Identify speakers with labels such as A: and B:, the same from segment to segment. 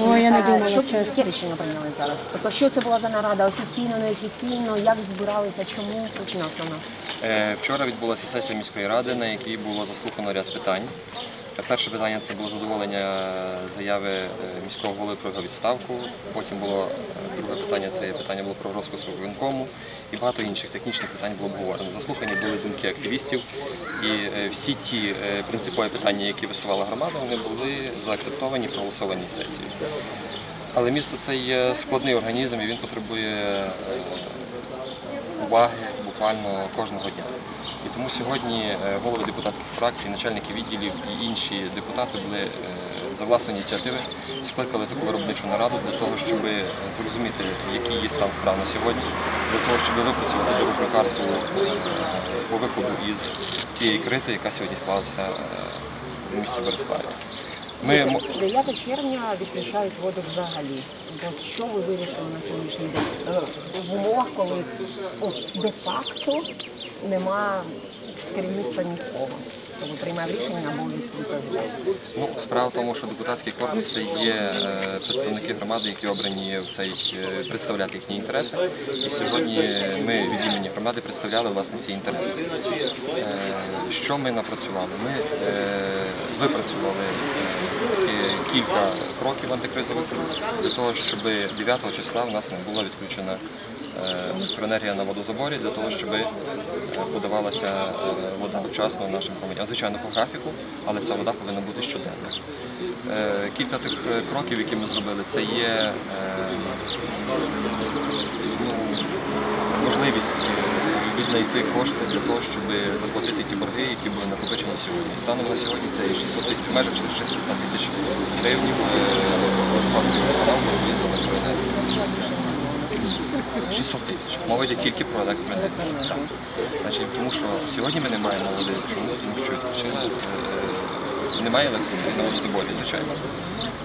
A: Ой, я не
B: Е,
A: думала,
B: що. Яке рішення прийняли зараз? Тобто, що це була за нарада? Офіційно, неофіційно? Як збиралися? Чому? Причина основна?
C: Е, Вчора відбулася сесія міської ради, на якій було заслухано ряд питань. Е, Перше питання це було задоволення заяви е, міського голови про його відставку. Потім було друге питання, це питання було про розпис виконкому і багато інших технічних питань було обговорено. Заслухані були думки активістів, і е, всі ті е, принципові питання, які висувала громада, вони були заакцептовані, проголосовані сесії. Але місто це є складний організм і він потребує е, уваги буквально кожного дня. І тому сьогодні е, голови депутатських фракцій, начальники відділів і інші депутати були е, за власної ініціативи скликали таку виробничу нараду для того, щоб е, зрозуміти, який є стан справ на сьогодні, для того, щоб випрацювати дорожню карту по виходу із тієї кризи, яка сьогодні склалася в місті Бориславі. Ми м-
B: 9 червня відключають воду взагалі. Що ви вирішили на сьогоднішній день? В умовах, коли де-факто нема керівництва міського. Тобто приймає рішення або відповідає.
C: Ну, справа в тому, що депутатський корпус це є е, представники громади, які обрані в цей е, представляти їхні інтереси. І сьогодні ми від імені громади представляли власне ці інтереси. Е, Що ми напрацювали? Ми випрацювали кілька кроків антикризових для того, щоб 9 числа в нас не була відключена електроенергія на водозаборі для того, щоб е, подавалася е, вода вчасно нашим громадянам. Звичайно, по графіку, але ця вода повинна бути щоденно. Е, Кілька тих е, кроків, які ми зробили, це є е, ну, можливість е, віднайти кошти для того, щоб заплатити ті борги, які були накопичені сьогодні. Станом на сьогодні це є 600 тисяч, майже 600 тисяч гривень розпадки канал за електроенергію. 600 тисяч. Тільки про. Значить, тому що сьогодні ми не маємо води, чому? Тому що відключила, е, немає електроенергії на водозаборі, звичайно.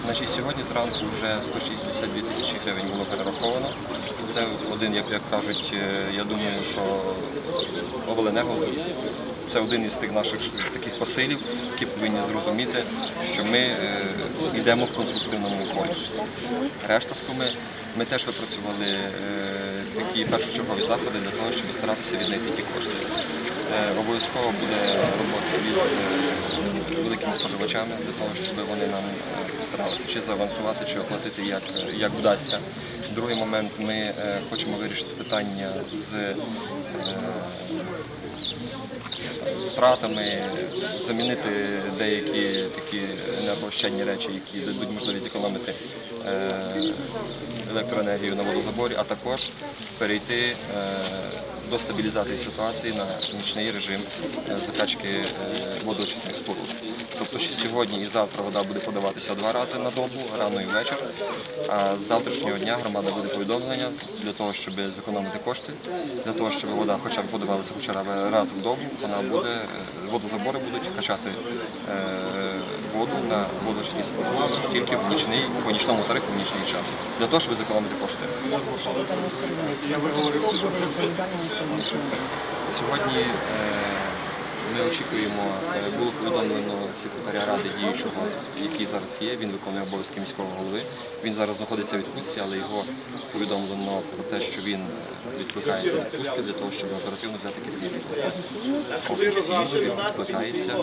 C: Значить, сьогодні зранку вже 162 тисячі гривень було перераховано. Це один, як, як кажуть, е, я думаю, що обленерго це один із тих наших таких посилів, які повинні зрозуміти, що ми е, йдемо в конструктивному полі. Решта суми ми теж випрацювали е, такі першочергові заходи для того, щоб старатися віднайти ті кошти. Е, обов'язково буде робота від е, великими споживачами для того, щоб вони нам старалися чи заавансувати, чи оплатити як, як вдасться. Другий момент ми хочемо вирішити питання з втратами, замінити деякі такі енергоощадні речі, які дадуть можливість економити електроенергію на водозаборі, а також перейти е, до стабілізації ситуації на нічний режим е, закачки е, водоочисних споруд. Тобто що сьогодні і завтра вода буде подаватися два рази на добу, рано і ввечері, а з завтрашнього дня громада буде повідомлення для того, щоб зекономити кошти, для того, щоб вода хоча б подавалася хоча б раз в добу, вона буде, е, водозабори будуть качати воду на водочні споруди тільки в нічний, по нічному тарифу в нічний час, для того, щоб зекономити кошти. Сьогодні е, ми очікуємо, е, було повідомлено секретаря ради діючого, який зараз є, він виконує обов'язки міського голови. Він зараз знаходиться в відпустці, але його повідомлено про те, що він е, відкликається відпустки для того, щоб оперативно взяти. Офіційно відкликається.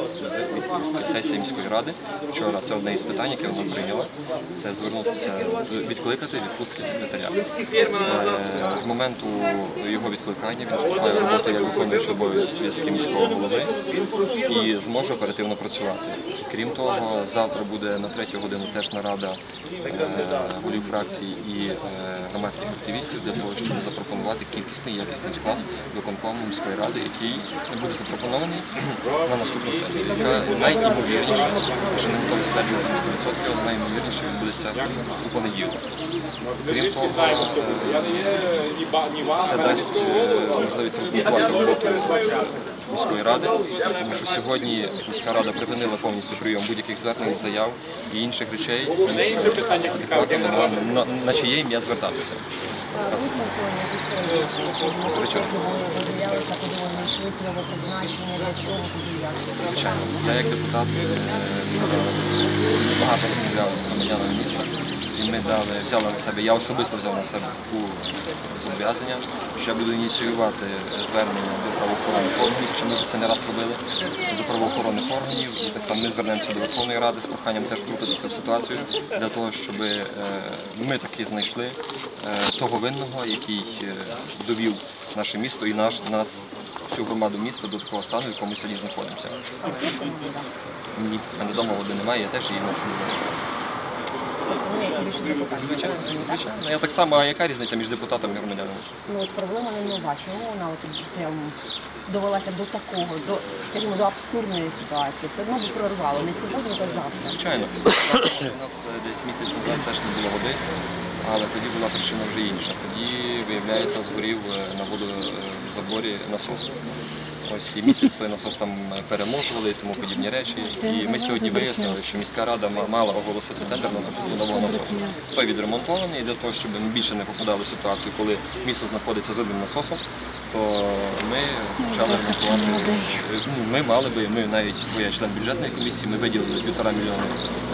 C: Сесія міської ради вчора це одне із питань, яке вона прийняла. Це звернутися відкликати відпустки секретаря. Е, З моменту його відкликання він роботу як виконуючий обов'язки міського голови і зможе оперативно працювати. Крім того, завтра буде на третю годину теж нарада е, голів фракцій і е, громадських активістів для того, щоб запропонувати кількісний якісний склад виконкому міської ради, який буде запропонований на наступну сесію, найімовірніше, що не готові стадію 100%, але найімовірніше відбудеться у понеділок. Крім того, це дасть е, можливість розблокувати роботу міської ради, тому що сьогодні міська рада припинила повністю прийом будь-яких звернень, заяв і інших речей, на, на, чиє ім'я звертатися. Звичайно, я як депутат е, багато розмовляв з громадянами міста, і дали, взяли на себе, я особисто взяв на себе таку зобов'язання, що я буду ініціювати звернення до правоохоронних органів, що ми це не раз робили, до правоохоронних органів, і так само ми звернемося до Верховної Ради з проханням теж втрутитися в ситуацію для того, щоб е, ми таки знайшли е, того винного, який е, довів наше місто і наш нас всю громаду міста до такого стану, в якому ми сьогодні знаходимося. Ні, мене вдома води немає, я теж її ношу.
B: Ну, як більше депутатів.
C: Звичайно, звичайно. Я так само, а яка різниця між депутатами і громадянами?
B: Ну от проблема не нова. Чому вона от прям довелася до такого, до скажімо, до абсурдної ситуації? Це одно би прорвало, не сьогодні, то завтра.
C: Звичайно. У нас е, десь місяць назад теж не було води, але тоді була причина вже інша. Тоді, виявляється, згорів е, на водозаборі насос. Ось і місяць той насос там е, переможували і тому подібні речі. І ми сьогодні вияснили, що міська рада ма- мала оголосити тендер на закупку нового. Той відремонтований для того, щоб більше не попадали в ситуацію, коли місто знаходиться з одним насосом, то ми почали ремонтувати. Ну, ми мали би, ми навіть я член бюджетної комісії, ми виділили півтора мільйони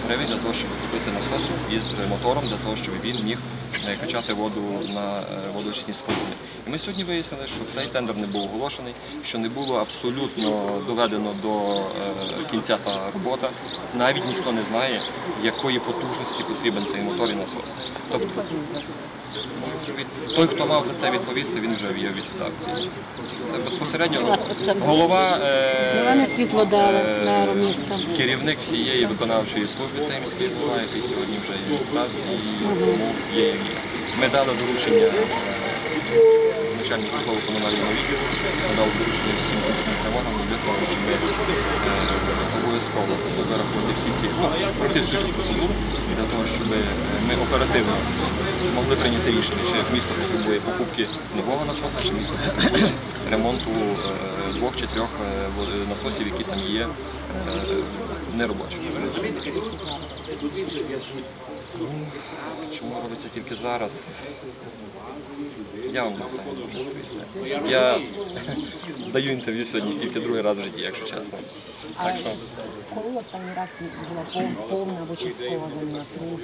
C: гривень для того, щоб купити насосу із мотором, для того, щоб він міг е, качати воду на е, водочисні споруди. І ми сьогодні вияснили, що цей тендер не був оголошений, що не було абсолютно доведено до е, кінця та робота. Навіть ніхто не знає, якої потужності потрібен цей мотор і насос. Тобто той, хто мав за це відповісти, він вже є у відставці. Безпосередньо голова, е, е, керівник всієї виконавчої служби цієї міської голова, який сьогодні вже є у відставці, і тому є. Ми дали доручення е, начальнику житлово комунального відділу, ми дали доручення всім ми е, обов'язково вирахувати всі ці ну, процедури, для того, щоб е, ми оперативно могли прийняти рішення, чи місто потребує покупки нового насоса, чи місто потребує ремонту е, двох чи трьох е, насосів, які там є е, неробочими. Ну, Чому робиться тільки зараз? Я вам. Я даю інтерв'ю сьогодні тільки другий раз в житті, якщо чесно. Так що
B: Коли останній раз була повна часткова труб?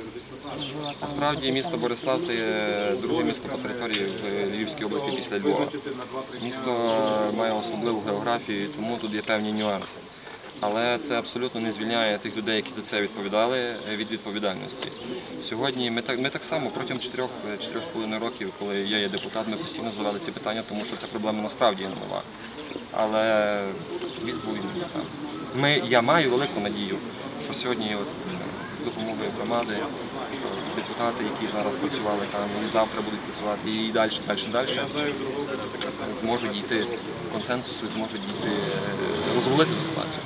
C: Насправді місто Борислав це є друге місто по території в Львівській області після Львова. Місто має особливу географію, тому тут є певні нюанси. Але це абсолютно не звільняє тих людей, які за це відповідали, е, від відповідальності. Сьогодні ми так ми так само протягом чотирьох чотирьох з половиною років, коли я є депутат, ми постійно задавали ці питання, тому що ця проблема насправді є нова. Але там. Ми я маю велику надію, що сьогодні от з допомогою громади депутати, які зараз працювали там, і завтра будуть працювати, і далі, далі, далі, зможуть дійти консенсусу, зможуть дійти е, розвалити ситуацію.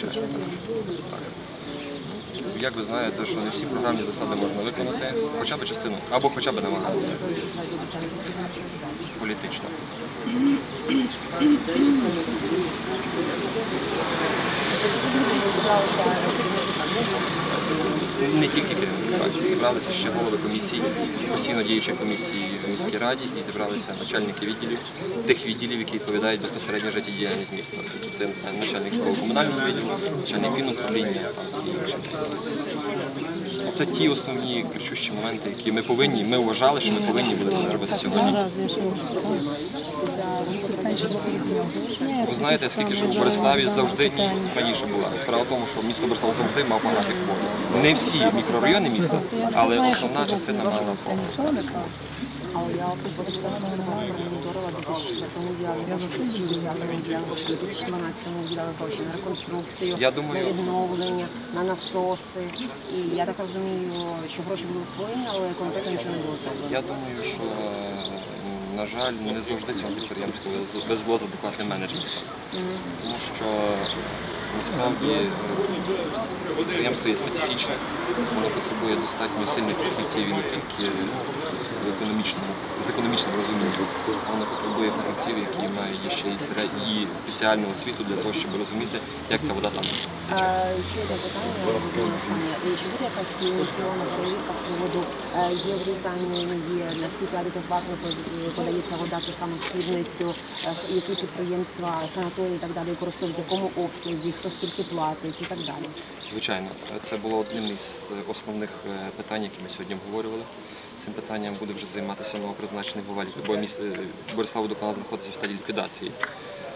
B: Так
C: Як ви знаєте, що не всі програмні засади можна виконати, хоча б частину, або хоча б намагатися політично. Не тільки керівники зібралися ще голови комісій, постійно діючі комісії в міській раді і зібралися начальники відділів, тих відділів, які відповідають безпосередньо життєдіяльність міста. Тобто це начальник житлово-комунального відділу, начальник інші. Це ті основні кричущі моменти, які ми повинні, ми вважали, що ми повинні були робити сьогодні. Ви знаєте, скільки ж у Бориславі завжди раніше була. Справа в тому, що місто Борислав завжди мав графік воду. Не всі мікрорайони міста, але основна частина мала.
B: Але я почитала програму, промоніторила 2004 діяльність, я за це діяльність, діяльність, 2012 виділяли гроші на реконструкцію,
C: думаю-
B: відновлення, на насоси. І я так розумію, що гроші були освоєні, але конкретно нічого не було.
C: Я думаю, що на жаль, не завжди цьому підприємству везло з адекватним менеджментом. Тому що насправді підприємство є специфічне, воно потребує достатньо сильних фахівців і не тільки в економічному, з економічним розумінням. Воно потребує фахівців, які мають ще середню спеціальну освіту для того, щоб розуміти, як ця вода там
B: Ще одне Е, Чи буде якась ініційована перевірка з приводу е, є врізання, не є, наскільки адекватно подається вода чи саме східністю, е, які підприємства, санаторії і так далі використовують, в якому обсязі, хто скільки платить і так далі.
C: Звичайно, е, це було одним із е, основних е, питань, які ми сьогодні обговорювали. Цим питанням буде вже займатися новопризначений голова бо міс- е, Борислав Водоканал знаходиться в стадії ліквідації.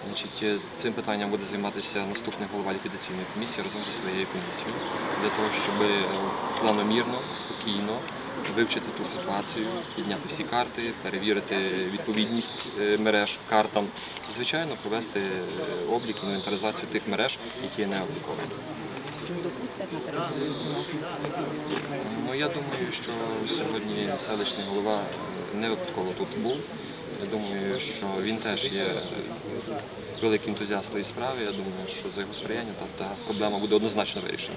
C: Значить, е, цим питанням буде займатися наступний голова ліквідаційної комісії разом зі своєю комісією для того, щоб е, планомірно, спокійно вивчити ту ситуацію, підняти всі карти, перевірити відповідність е, мереж картам і, звичайно, провести облік, інвентаризацію тих мереж, які не обліковані. Ну я думаю, що сьогодні селищний голова не випадково тут був. Я думаю, що він теж є великим ентузіастом ентузіаст справи. Я думаю, що за його сприяння та проблема буде однозначно вирішена.